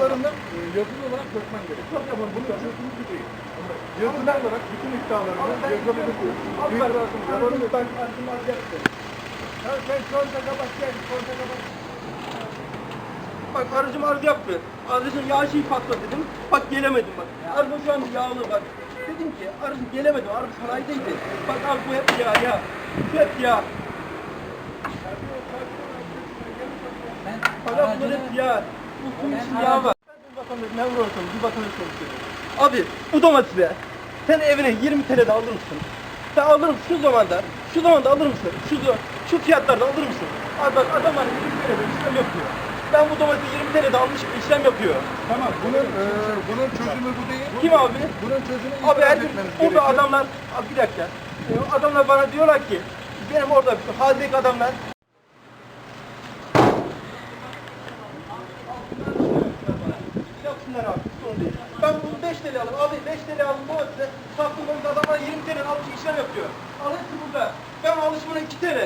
iddialarını e, yazılı olarak dökmen gerek. Çok yapar bunu yazıyorsunuz ki değil. Yazılı olarak bütün iddialarını yazabilirsiniz. İtirazın, yalanını ben karşıma alacaksın. Ya sen sonunda kapat gel, kapat. Bak aracım arıza yaptı. Aracın yağ şeyi patladı dedim. Bak gelemedim bak. Aracım şu an yağlı bak. Dedim ki aracım gelemedim. Araba sanayideydi. Bak abi bu hep yağ ya. Bu hep yağ. Bak abi bunlar hep yağ. Bu bunun için yağ var. Abi bu domates be. Sen evine 20 TL'de alır mısın? Sen alır mısın şu zamanda? Şu zamanda alır mısın? Şu şu fiyatlarda alır mısın? Abi bak adam var 20 TL'de işlem yapıyor. Ben bu domatesi 20 TL'de almış işlem yapıyor. Tamam, bunun, e, bunun çözümü bu değil. Kim abi? Bunun çözümü Abi her gün orada adamlar, abi bir dakika. Ee, Adamlar bana diyorlar ki, benim orada haldeki adamlar Yapsınlar abi. Ben bunu 5 TL aldım, abi 5 TL aldım bu size. Sattım adamlar 20 TL almış işlem yapıyor. Al hepsi burada. Ben alışımına 2 TL.